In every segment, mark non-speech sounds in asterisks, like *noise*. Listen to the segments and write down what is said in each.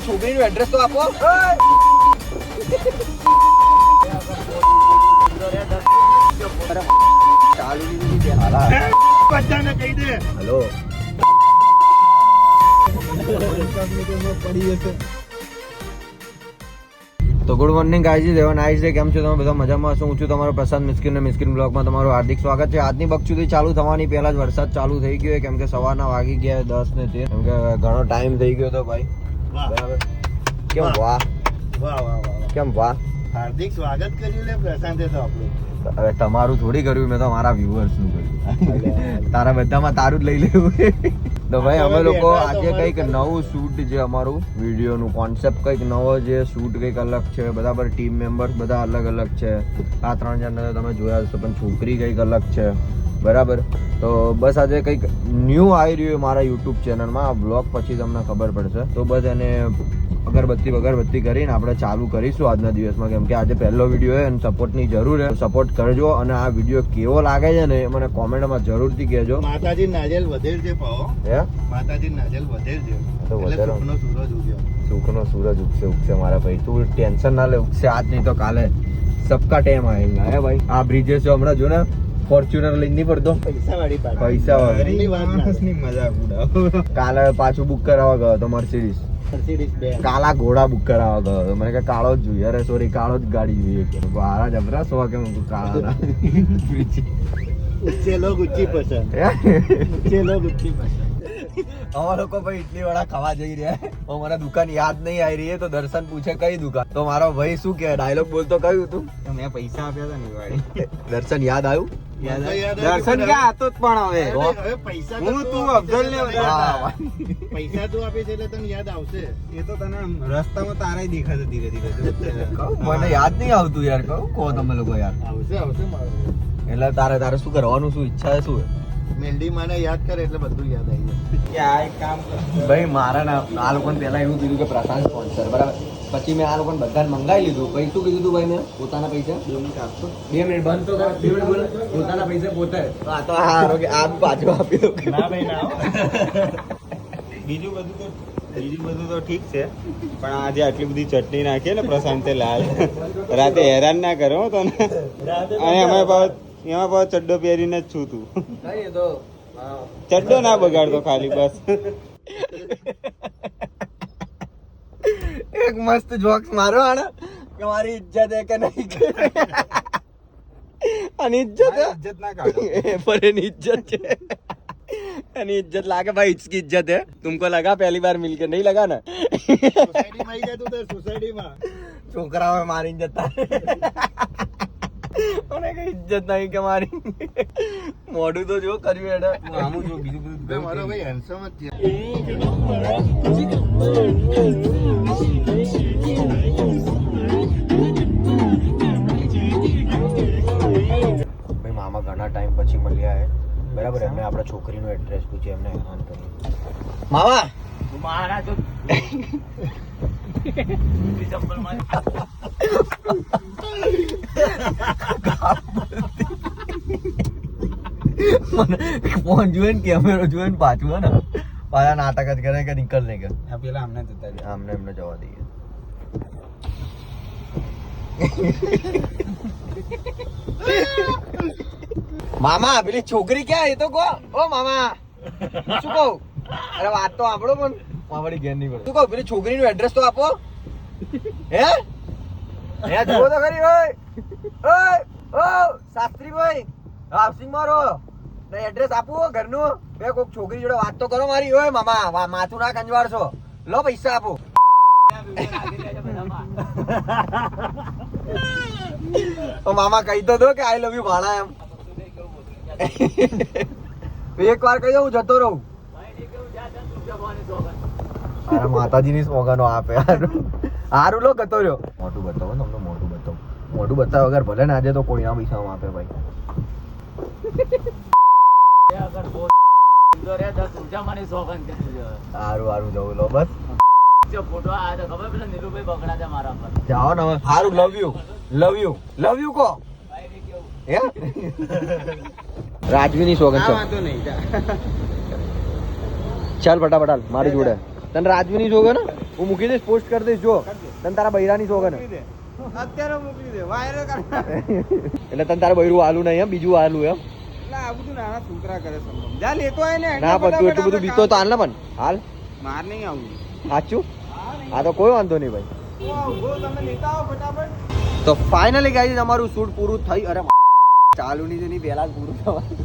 છોકરીનું address તો આપો. બધાને કહી દે હલો તો ગુડ મોર્નિંગ ગાઈઝ દેવન આઈસ છે. કેમ છો તમે? બધા મજામાં છો હું છું તમારો પ્રસાદ મિસ્કિન ને મિસ્કિન બ્લોગમાં તમારું હાર્દિક સ્વાગત છે. આજની બકચુદી ચાલુ થવાની. પહેલા જ વરસાદ ચાલુ થઈ ગયો કેમ કે સવારના વાગી ગયા દસ ને તેર. કેમ કે ઘણો ટાઈમ થઈ ગયો તો ભાઈ. બરાબર? કેમ વાહ. કેમ વાહ? હાર્દિક સ્વાગત કર્યું લે પ્રશાંતે તો આપણું. હવે તમારું થોડી કર્યું મેં તો મારા વ્યુઅર્સનું કર્યું. તારા બધામાં તારું જ લઈ લેવું. તો ભાઈ અમે લોકો આજે કંઈક નવું શૂટ છે અમારું વિડીયોનું કોન્સેપ્ટ કંઈક નવો જે શૂટ કંઈક અલગ છે બરાબર? ટીમ મેમ્બર્સ બધા અલગ અલગ છે. આ ત્રણ જણને તમે જોયા હશો પણ છોકરી કંઈક અલગ છે બરાબર? તો બસ આજે કંઈક ન્યૂ આવી રહ્યું મારા યુટ્યુબ ચેનલમાં આ બ્લોગ પછી તમને ખબર પડશે. તો બસ એને અગરબત્તી વગરબત્તી કરીને આપણે ચાલુ કરીશું આજના દિવસમાં. કેમ કે આજે પહેલો વીડિયો છે અને સપોર્ટની જરૂર છે. સપોર્ટ કરજો અને આ વીડિયો કેવો લાગે છે ને એ મને કોમેન્ટમાં જરૂરથી કહેજો. માતાજી નાજેલ વધેર છે પાવો હે? માતાજી નાજેલ વધેર છે. તો વધારે. સુખનો સૂરજ ઉગ્યો. સુખનો સૂરજ ઉગશે ઉગશે મારા ભાઈ. તું ટેન્શન ના લે ઉગશે આજ નહીં તો કાલે. સબકા ટેમ આવેલા હે ભાઈ? આ બ્રિજે છે હમણાં જો ને ફોર્ચ્યુનર લઈને નહીં પડતો. પૈસા વાળી પૈસા વાળી. કાલે પાછું બુક કરાવવા ગયો તો મર્સિડીઝ. કાલા ઘોડા બુક કરાવો ગયો તો મને કે કાળો જ જોઈએ. અરે સોરી કાળો જ ગાડી જોઈએ કે. આરા જબરા સો કે હું કાળા ઉચ્ચે લોગ ઉચ્ચી પસંદ. ઉચ્ચે લોગ ઉચ્ચી પસંદ. અમારા લોકો ભાઈ ઇડલી વડા ખાવા જઈ રહ્યા તો મારા મને દુકાન યાદ નહીં આવી રહી તો દર્શન પૂછે કઈ દુકાન? તો મારો ભાઈ શું કે ડાયલોગ બોલતો કયું તું? મેં પૈસા આપ્યા હતા ને દર્શન યાદ આવ્યું? દર્શન ક્યાં હતો પણ હવે? પૈસા હું તું અફઝલ ને. પૈસા તું આપે છે એટલે તને યાદ આવશે. એ તો તને રસ્તામાં તારાય દેખાશે ધીરે ધીરે *laughs* મને યાદ નહીં આવતું યાર કહું? કહો તમે લોકો યાર. આવશે આવશે મારું. એટલે તારે તારે શું કરવાનું શું ઈચ્છા છે શું? મેલડી માને યાદ કરે એટલે બધું યાદ આવી જાય. કે આ એક કામ ભાઈ મારા ના આ લોકોને પહેલા એવું કીધું કે પ્રશાંત સ્પોન્સર બરાબર? પછી મેં આ લોકોને બધાને મંગાવી લીધું. પછી શું કીધું ભાઈ મેં? પોતાના પૈસા? બે મિનિટ આપતો બે મિનિટ બંધ તો બે મિનિટ બોલે. પોતાના પૈસા પોતે. તો આ તો હારો કે આ બી પાછું આપી દો ના ભાઈ ના બીજું બધું તો બીજું બધું તો ઠીક છે. પણ આજે આટલી બધી ચટણી નાખીએ ને પ્રશાંતે લાલ. રાતે હેરાન ના કરો હો તને. અને એમાં પાછો એમાં પાછો ચડ્ડો પહેરીને જ છું તું. કઈ એ તો ચડ્ડો ના બગાડતો ખાલી બસ. *laughs* એક મસ્ત જોક્સ મારો આને કે મારી ઇજ્જત હે કે નહીં અને ઇજ્જત હે ઇજ્જત ના કાઢો ए, पर एनी इज्जत છે એની ઇજ્જત લાગે ભાઈ इसकी इज्जत है तुमको लगा पहली बार मिलके नहीं लगा ना સોસાયટીમાં આવી જાય તું તો સોસાયટીમાં છોકરાઓ મારીને જતા મને કઈ ઇજ્જત નહીં કે મારી. મોઢું તો જો કર્યું એટલે આમું જો બીજું બધું મારો ભાઈ હેન્ડસમ જ છે. મામા ઘણા ટાઈમ પછી મળ્યા હે. બરાબર એમને આપણા છોકરીનું એડ્રેસ પૂછ્યું એમને હેરાન કર્યું. મામા! *laughs* મને ફોન જોઈને કેમેરો જોઈને પાછું હે ને. પાછા નાટક જ કરે કે નીકળ નહીં કે પેલા અમને જતા રહ્યા. આમને એમને જવા દઈએ. મામા પેલી છોકરી ક્યાં એ તો કહો. ઓ મામા. શું કહું? અરે વાત તો આપણો પણ. મામાડી ઘેર નહીં પડે શું કહું? પેલી છોકરીનું એડ્રેસ તો આપો. હે? હે જુઓ તો ખરી, ઓય! ઓય! ઓ શાસ્ત્રી ભાઈ હાઉસિંગ મારો. એડ્રેસ આપું ઘરનું. બે કોક છોકરી જોડે વાત તો કરો મારી. ઓય, મામા માથું ના કંજવાડશો. લો પૈસા આપો. તો મામા કહી તો દો કે આઈ લવ યુ ભાડા એમ. એક વાર કહી દઉં હું જતો રહું. માતાજી માતાજીની સોગનો આપે હારું લો, ગતો રહ્યો. મોટું બતાવો ને તમને મોઢું બતાવો. મોઢું બતાવ્યા વગર ભલે ને આજે તો કોઈના પૈસા આપે ભાઈ. હારું હારું જવું લો બસ. જાઓ ને હવે. Love you love you love you કો હે? રાજવીની સોગન. ચાલ ફટાફટ મારી જોડે. તને રાજવીની જોગે ને હું મૂકી દઈશ પોસ્ટ કરી દઈશ જો. તને તારા બૈરાની શોખ ને. અત્યારે મોકલી દે. વાયરલ કર. એટલે તને તારા બૈરું આલું નહીં એમ બીજું આલું એમ. આ બધું નાના છોકરા કરે સંભવ જા લેતો આય ને. ના પણ તું એટલું બધું બીતો તો હાલ ને પણ. હાલ. માર નહીં આવું. સાચું? હા તો કોઈ વાંધો નહીં ભાઈ. તમે લેતા આવો ફટાફટ. તો ફાઇનલી ગાઈઝ અમારું શૂટ પૂરું થઈ. અરે ચાલુ ની તેની પહેલા પૂરું થવાનું.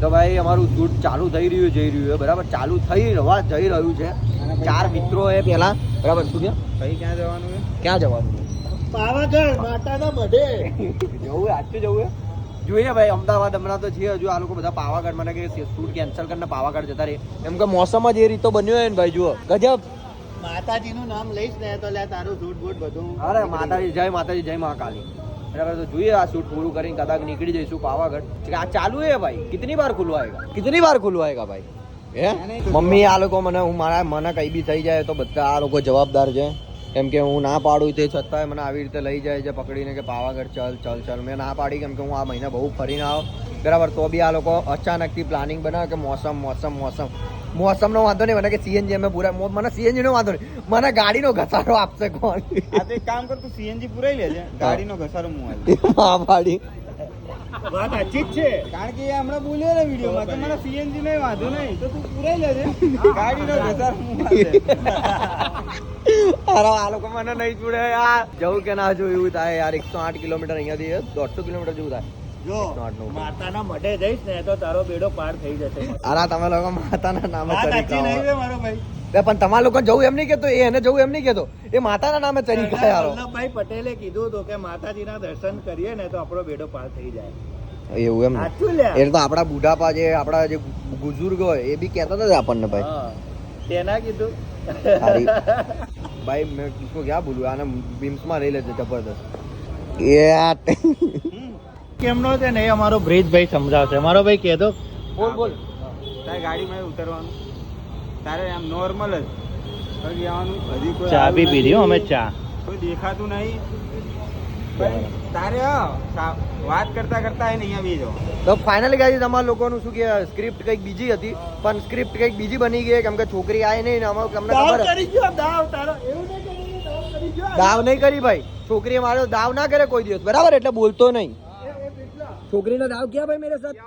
તો ભાઈ અમારું શૂટ ચાલુ થઈ રહ્યું જઈ રહ્યું છે. બરાબર ચાલુ થઈ રવા જઈ રહ્યું છે. ચાર મિત્રો એ પેલા બરાબર શું ભાઈ ક્યાં જવાનું છે? ક્યાં જવાનું પાવાગઢ માતાના મઢે જવું આજે જવું જોઈએ ભાઈ અમદાવાદ હમણાં તો છે હજુ આ લોકો બધા પાવાગઢ મને કે શૂટ કેન્સલ કરીને પાવાગઢ જતા રહે એમ કે મોસમ જ એ રીતો બન્યો હોય ને ભાઈ જુઓ. ગજબ. માતાજીનું નામ લઈશ ને તો લે તારું સૂટ બૂટ બધું. અરે માતાજી જય માતાજી જય મહાકાલી. બરાબર તો જોઈએ આ સૂટ પૂરું કરીને કદાચ નીકળી જઈશું પાવાગઢ. આ ચાલુ હે ભાઈ? કિતની બાર ખુલવાએગા કિતની બાર ખુલવાએગા ભાઈ? મમ્મી આ લોકો મને હું મારા મને કઈ બી થઈ જાય તો બધા આ લોકો જવાબદાર છે. કેમ કે હું ના પાડું તે છતાંય મને આવી રીતે લઈ જાય છે પકડીને કે પાવાગઢ ચલ ચલ ચલ. મેં ના પાડી કેમ કે હું આ મહિના બહુ ફરીને આવો. બરાબર તો બી આ લોકો અચાનકથી પ્લાનિંગ બનાવે કે મોસમ મોસમ મોસમ. મોસમનો વાંધો નહીં મને કે સીએનજી અમે પૂરા મને સીએનજી નો વાંધો નહીં. મને ગાડીનો ઘસારો આપશે કોણ? એક કામ કર તું સીએનજી પુરાઈ લેજે. ગાડીનો ઘસારો હું *laughs* પાડી. વાત સાચી જ છે. કારણ કે હમણાં બોલ્યો ને વિડીયોમાં કે મને સીએનજી નહીં વાંધો નહીં. તો તું પુરાઈ લેજે. ગાડીનો ઘસારો અરે આ લોકો મને નહીં જોડે યાર. જવું કે ના જવું એવું થાય યાર. એકસો આઠ કિલોમીટર અહીંયાથી દોઢસો કિલોમીટર જેવું થાય. જો. માતાના મઢે જઈશ ને તો તારો બેડો પાર થઈ જશે. અરે તમે લોકો માતાના નામે સાચી નહીં મારો ભાઈ. પણ તમારા લોકો જવું એમ નહીં કેતો એ એને જવું એમ નહીં કેતો એ માતાના નામે વલ્લભભાઈ પટેલે કીધું હતું કે માતાજીના દર્શન કરીએ ને તો આપણો બેડો પાર થઈ જાય. એવું એમ એટલે તો આપણા બુઢાપા જે આપણા જે બુઝુર્ગ હોય એ બી કહેતા હતા આપણને ભાઈ. હા. તેના કીધું. *laughs* ભાઈ મેં કિસકો ક્યાં બોલું આને બીમ્સમાં રહી લેજો જબરદસ્ત. કેમનો છે ને એ અમારો બ્રિજભાઈ સમજાવશે. મારો ભાઈ કહેતો બોલ બોલ. તારે ગાડીમાં ઉતરવાનું? તારે આમ નોર્મલ જ. પછી આવવાનું ચા બી પી રહ્યો અમે ચા. કોઈ દેખાતું નહીં. ભાઈ, તારે વાત કરતા કરતા એને અહીંયા બી જાઓ તો ફાઇનલી ગાઈઝ તમારા લોકોનું શું કે સ્ક્રિપ્ટ કંઈક બીજી હતી પણ સ્ક્રિપ્ટ કંઈક બીજી બની ગઈ કેમ કે છોકરી આવી નહીં ને અમારે તમને દાવ ખબર દાવ નહીં કરી દાવ કરી ગયો. દાવ નહીં કરી ભાઈ. છોકરીએ મારો દાવ ના કરે કોઈ દિવસ. બરાબર? એટલે બોલતો નહીં. છોકરીનો દાવ ક્યાં ભાઈ મેરે સાથ?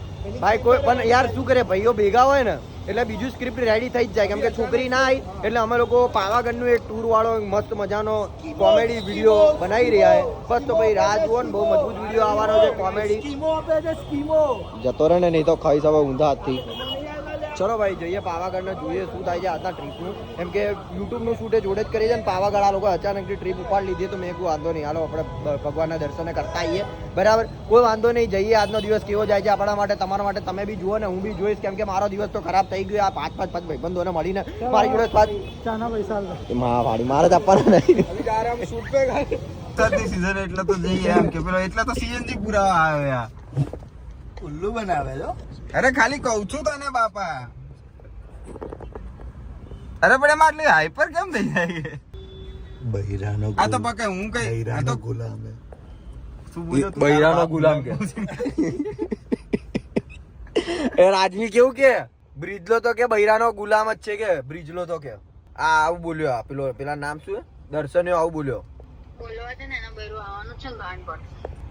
*laughs* ભાઈ કોઈ પણ યાર શું કરે? ભાઈઓ ભેગા હોય ને એટલે બીજું સ્ક્રિપ્ટ રેડી થઈ જ જાય. કેમ કે છોકરી ના આવી એટલે અમે લોકો પાવાગઢનું એક ટૂર વાળો મસ્ત મજાનો કોમેડી વીડિયો બનાવી રહ્યા છે. બસ તો ભાઈ રાહ જુઓ ને બહુ મજબૂત વીડિયો આવવાનો છે કોમેડી જતો રહે ને નહીં તો ખાઈ હવે ઊંધા હાથથી. ચલો ભાઈ જઈએ પાવાગઢને જોઈએ શું થાય છે આજના ટ્રીપનું એમ કે યુટ્યુબનું શૂટ એ જોડે જ કરી છે ને પાવાગઢ આ લોકો અચાનકથી ટ્રીપ ઉપાડ લીધી તો મેં કોઈ વાંધો નહીં હાલો આપણે ભગવાનના દર્શને કરતા આવીએ બરાબર? કોઈ વાંધો નહીં જઈએ આજનો દિવસ કેવો જાય છે આપણા માટે તમારા માટે તમે બી જુઓ ને હું બી જોઈશ કેમ કે મારો દિવસ તો ખરાબ થઈ ગયો આ પાંચ પાંચ પાંચ ભાઈબંધોને મળીને મારી જોડે પાંચ ચાના પૈસા મા વાડી મારે જ આપવાના નહીં. વરસાદની સીઝન એટલે તો જઈએ એમ કે પેલો એટલે તો સીએનજી પુરાવા આવ્યો યાર ઉલ્લુ બનાવે છો અરે ખાલી કહું છું તને બાપા. અરે પણ એમાં આટલી હાઈપર કેમ થઈ જાય? બૈરાનો આ તો પકે હું કઈ આ ગુલામ હે. બૈરાનો ગુલામ કે. *laughs* એ રાજવી કેવું કે? બ્રિજલો તો કે બૈરાનો ગુલામ જ છે કે? બ્રિજલો તો કે. આ આવું બોલ્યો આ પેલો પેલા નામ શું દર્શન દર્શને આવું બોલ્યો. બોલવા દે ને એના બૈરું આવવાનું છે ગાંડ પર.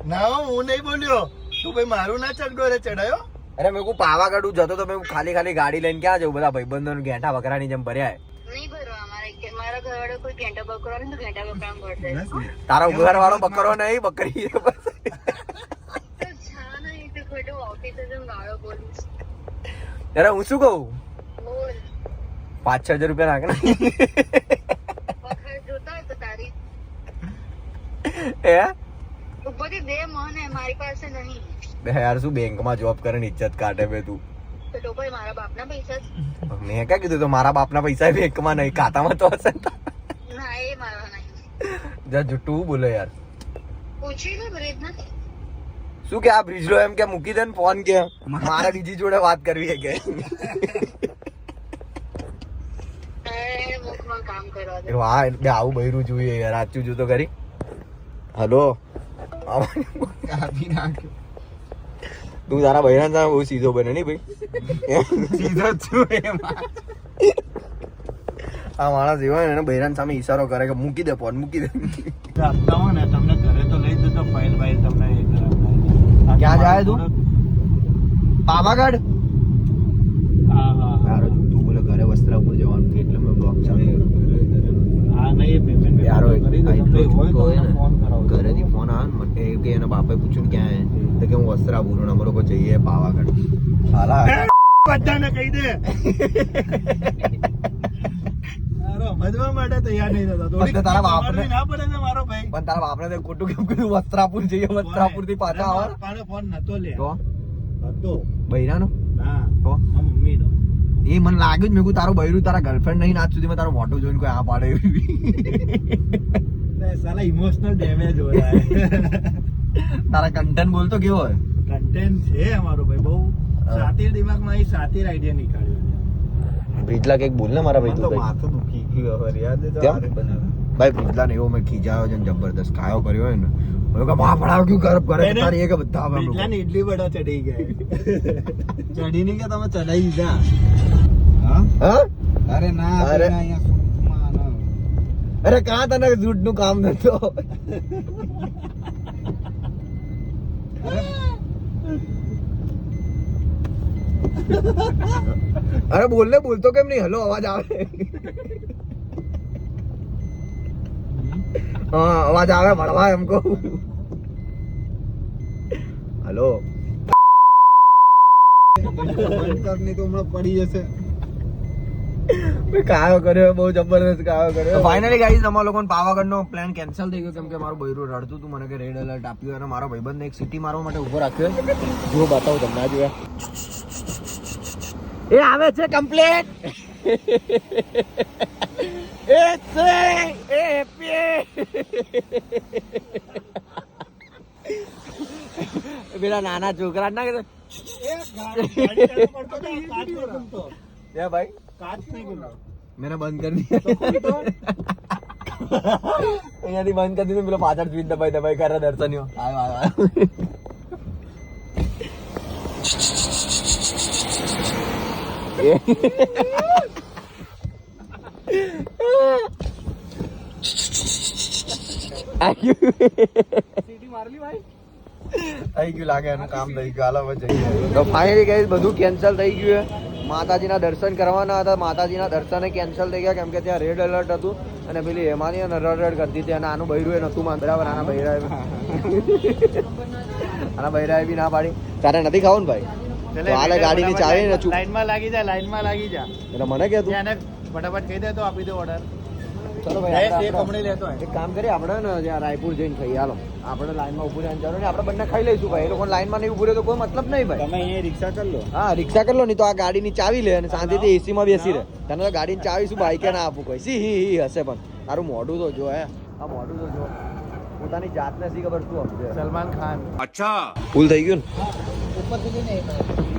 ના હું નહીં બોલ્યો. તું ભાઈ મારું ના ચકડોરે ચડાયો? અરે મેં કહું પાવાગઢ જતો તો મેં ખાલી ખાલી ગાડી લઈને ક્યાં જવું બધા ભાઈબંધો ઘેટા વકરાની જેમ ભર્યા તારા નહીં ભરવા અમારે કે મારા ઘરવાળો કોઈ ઘેટા બકરો આવે ને તો ઘેટા તારો ઘર વાળો બકરો નહીં બકરી અરે હું શું કહું? પાંચ છ હજાર રૂપિયા નાખ ને વખત જોતા હોય તો તારી. એ ઉપરથી દે મને મારી પાસે નહીં. બે યાર શું બેંકમાં જોબ કરે ને ઇજ્જત કાઢે બે તું? તો તો કોઈ મારા બાપના પૈસા જ. મેં ક્યાં કીધું તો મારા બાપના પૈસા બેંકમાં નહીં ખાતામાં તો હશે ને. ના એ મારા નહીં જા જુઠ્ઠું બોલે યાર. પૂછી લે બ્રિજના. શું કે આ બ્રિજલો એમ કે મૂકી દે ને ફોન કે? મારે બીજી જોડે વાત કરવી છે કે? તારે મુખમાં કામ કરવા દે. વાહ બે આવું બૈરું જોઈએ યાર સાચું જો તો કરી હલો? કાપી નાખ્યો. તું તારા બહેરાન સામે બહુ સીધો બને નહીં ભાઈ. સીધો છું એમાં. આ માણસ એવા ને એને બહેરાન સામે ઈશારો કરે કે મૂકી દે ફોન મૂકી દે. આપતા હોય ને તમને ઘરે તો લઈ જતો ફાઇલ ભાઈ તમને એ. ક્યાં જાય તું? પાવાગઢ? હા હા યાર તું બોલે ઘરે વસ્ત્રાપુર જવાનું કે એટલે મેં બ્લોક ચાલે હા નહીં પેમેન્ટ યારો કરી એટલો હોય ને. ઘરેથી એ કે એના બાપે પૂછ્યું ક્યાં હે? તો કે હું વસ્ત્રાપુર અને અમે લોકો જઈએ પાવાગઢ. હાલા. બધાને કહી દે. સમજવા માટે તૈયાર નહીં થતો. થોડીક તારા બાપને- ના પડે ને મારો ભાઈ. પણ તારા બાપને ખોટું કેમ કીધું? વસ્ત્રાપુર જઈએ વસ્ત્રાપુરથી પાછા આવે. ફોન નતો લે તો? હતો બૈરાનો? ના. તો? મારા મમ્મીનો. એ મને લાગ્યું જ મેં તારું બૈરું તારા ગર્લફ્રેન્ડ નહીં આજ સુધીમાં તારો મોટો જોઈને કોઈ આ પાડે એવી. સાલા ઇમોશનલ ડેમેજ હો રહા है તારા કન્ટેન્ટ બોલતો કેવો હોય કન્ટેન્ટ છે અમારો ભાઈ બહુ સાતીર દિમાગમાં અહીં સાતીર આઈડિયા નીકાળ્યો બ્રિજલા કંઈક બોલ ને મારા ભાઈ તું. માથું દુખી ગયું હવે યાદ તો. ભાઈ બ્રિજલા ને એવો મેં ખીજાયો છે જબરદસ્ત કાયો કર્યો હોય ને મેં કહ્યું, બા પડાવ ક્યું ગરબ કરે તારી એક બધા બ્રિજલા ને ઇડલી વડા ચડી ગયા *laughs* ચડી નહીં કે તમે ચડાઈ દીધા હા હા અરે ના અરે. અહીંયા. અરે કા તને જૂઠનું કામ નતો અરે બોલ ને બોલતો કેમ નહીં? હલો, અવાજ આવે. હા, અવાજ આવે, મળવા એમ કહું. હલો. બંધ કર તો હમણાં પડી જશે. કાયો કર્યો બહુ જબરદસ્ત કાયો કર્યો. ફાઇનલી ગાઈઝ અમારા લોકોને પાવાગઢનો પ્લાન કેન્સલ થઈ ગયો કેમ કે મારું બૈરું રડતું હતું મને કે રેડ એલર્ટ આપ્યું અને મારો ભાઈબંધને એક સિટી મારવા માટે ઊભો રાખ્યો જો બતાવું તમને જોયા એ આવે છે કમ્પ્લેટ *laughs* એ છે એ હેપી *laughs* પેલા નાના છોકરા ના ભાઈ કાચ નહીં ખુલ્લો મેને બંધ કરી दिया। અહીંયાથી બંધ કરી દીધું પેલો પાછળ સ્વીચ દબાઈ દબાઈ કરે દર્શનીઓ આવ્યો આવ્યો થઈ ગયું લાગે એનું કામ થઈ ગયું. હાલો જઈએ. તો ફાઇનલી ગઈ બધું કેન્સલ થઈ ગયું છે. માતાજીના દર્શન કરવાના હતા. માતાજીના દર્શન કેન્સલ થઈ ગયા કેમ કે ત્યાં રેડ એલર્ટ હતું. અને પેલી હેમાની રડ રડ કરતી હતી. અને આનું બૈરું એ નતું માન બરાબર આના બૈરાએ *laughs* આના બૈરાએ બી ના પાડી. તારે નથી ખાવું ને ભાઈ? હાલે ગાડીની ચાવી ને માં લાઈનમાં લાગી જા લાઈનમાં લાગી જા. એટલે મને કે તું એને ફટાફટ કહી દે તો આપી દે ઓર્ડર ચલો ભાઈ એ કમળી લેતો હોય. એક કામ કરીએ આપણે ને જ્યાં રાયપુર જઈને ખાઈએ. હાલો આપણે લાઈનમાં ઉભું રહેવાનું જરૂર ને આપણે બંને ખાઈ લઈશું ભાઈ. એ લોકો લાઈનમાં નહીં ઉભું રહે તો કોઈ મતલબ નહીં ભાઈ. તમે અહીંયા રિક્ષા કરી લો. હા રિક્ષા કરી લો નહીં તો આ ગાડીની ચાવી લે અને શાંતિથી એસી માં બેસી રહે. તને તો ગાડીની ચાવી શું બાઈકે ના આપું કોઈ? સી હી હી હશે પણ. તારું મોઢું તો જો હે. આ મોઢું તો જો. પોતાની જાતને સી ખબર શું સમજે. સલમાન ખાન. ફૂલ થઈ ગયું ને?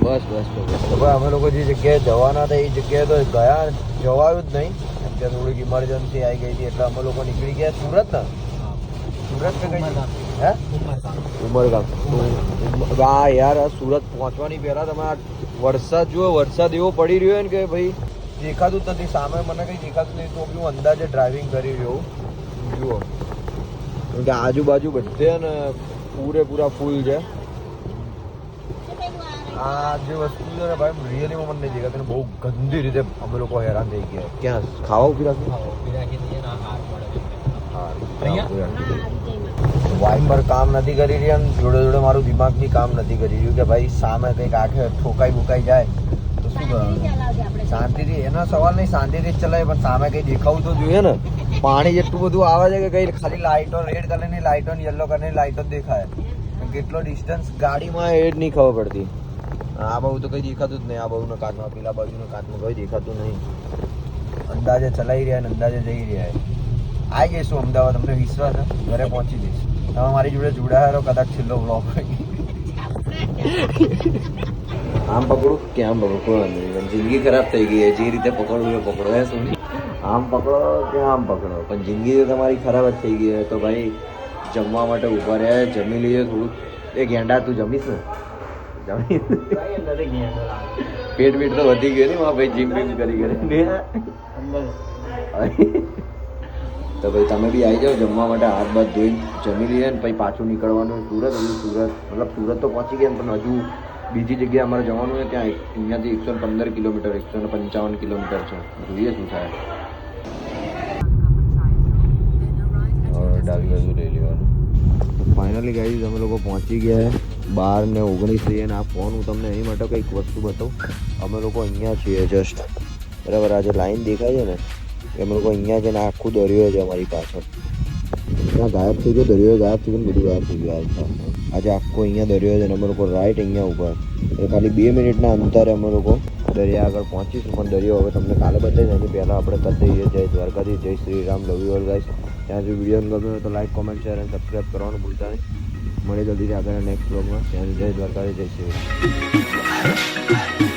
બસ બસ બસ તો ભાઈ અમે લોકો જે જગ્યાએ જવાના હતા એ જગ્યાએ તો ગયા જવાયું જ નહીં. કે થોડીક ઇમરજન્સી આવી ગઈ હતી એટલે અમે લોકો નીકળી ગયા સુરત ને સુરત કે કઈ હે? ઉમરગામ. હા યાર સુરત પહોંચવાની પહેલાં તમે વરસાદ જુઓ વરસાદ એવો પડી રહ્યો ને કે ભાઈ? દેખાતું જ નથી. સામે મને કઈ દેખાતું નથી તો હું અંદાજે ડ્રાઇવિંગ કરી રહ્યો જુઓ. કે આજુબાજુ બધે ને પૂરેપૂરા ફૂલ છે. આ જે વસ્તુ છે ને ભાઈ રિયલીમાં મને નહીં દેખાતું બહુ ગંદી રીતે અમે લોકો હેરાન થઈ ગયા. ક્યાં? ખાવા ઊભી રાખી? વાઇપર કામ નથી કરી રહી અને જોડે જોડે મારું દિમાગ બી કામ નથી કરી રહ્યું કે ભાઈ સામે કંઈક આંખે ઠોકાઈ બુકાઈ જાય તો શું કરવાનું? શાંતિથી એનો સવાલ નહીં શાંતિથી જ ચલાવે પણ સામે કંઈ દેખાવું તો જોઈએ ને. પાણી જેટલું બધું આવે છે કે કઈ ખાલી લાઇટો રેડ કલરની લાઇટો ને યલો કલરની લાઇટો દેખાય. કેટલો ડિસ્ટન્સ ગાડીમાં એડ નહીં ખબર પડતી. આ બહુ તો કઈ દેખાતું જ નહીં. આ બહુનો કાચમાં, પેલા બાજુના કાચમાં કઈ દેખાતું નહીં. અંદાજે ચલાવી રહ્યા ને અંદાજે જઈ રહ્યા આવી જઈશું અમદાવાદ, અમને વિશ્વાસ ઘરે પહોંચી જઈશ. તમે મારી જોડે જોડાયા કદાચ છેલ્લો બ્લોક આમ પકડું કે આમ પકડું? જિંદગી ખરાબ થઈ ગઈ છે. જે રીતે પકડવું એ પકડો. હે શું આમ પકડો કે આમ પકડો? પણ જિંદગી તો તમારી ખરાબ જ થઈ ગઈ છે. તો ભાઈ, જમવા માટે ઊભા રહ્યા જમી લઈએ થોડુંક. એ ગેંડા, તું જમીશ ને? પેટ પેટ તો વધી ગયું ને મારા ભાઈ જીમ બીમ કરી કરી. તો ભાઈ તમે બી આવી જાઓ જમવા માટે હાથ બાદ ધોઈને જમી લઈએ ને પછી પાછું નીકળવાનું સુરત હજુ સુરત મતલબ સુરત તો પહોંચી ગયા પણ હજુ બીજી જગ્યાએ અમારે જવાનું છે ત્યાં અહીંયાથી એકસો પંદર કિલોમીટર એકસો પંચાવન કિલોમીટર છે. જોઈએ શું થાય. હવે ડાબી બાજુ લઈ લેવાનું ફાઇનલી ગાઈઝ અમે લોકો પહોંચી ગયા બાર ને ઓગણીસ થઈએ ને આ ફોન હું તમને એની માટે કંઈક વસ્તુ બતાવું. અમે લોકો અહીંયા છીએ જસ્ટ બરાબર, આ જે લાઈન દેખાય છે ને એ અમે લોકો અહીંયા છે ને આખું દરિયો છે અમારી પાછળ. ત્યાં ગાયબ થઈ ગયો, દરિયો ગાયબ થઈ ગયો બધું ગાયબ થઈ ગયું. આજે આખો અહીંયા દરિયો છે ને અમે લોકો રાઈટ અહીંયા ઊભા એટલે ખાલી બે મિનિટના અંતરે અમે લોકો દરિયા આગળ પહોંચીશું. પણ દરિયો હવે તમને કાલે બતાવીશ. એની પહેલાં આપણે કરી દઈએ. જય દ્વારકાથી જય Shri Ram. Love all guys ત્યાં જો વીડિયો ગમ્યો તો લાઈક કોમેન્ટ શેર અને સબસ્ક્રાઈબ કરવાનું ભૂલતા નહીં. મળી જલ્દીથી આગળના નેક્સ્ટ બ્લોગમાં ત્યાં જય દ્વારકાધીશ, જય શ્રી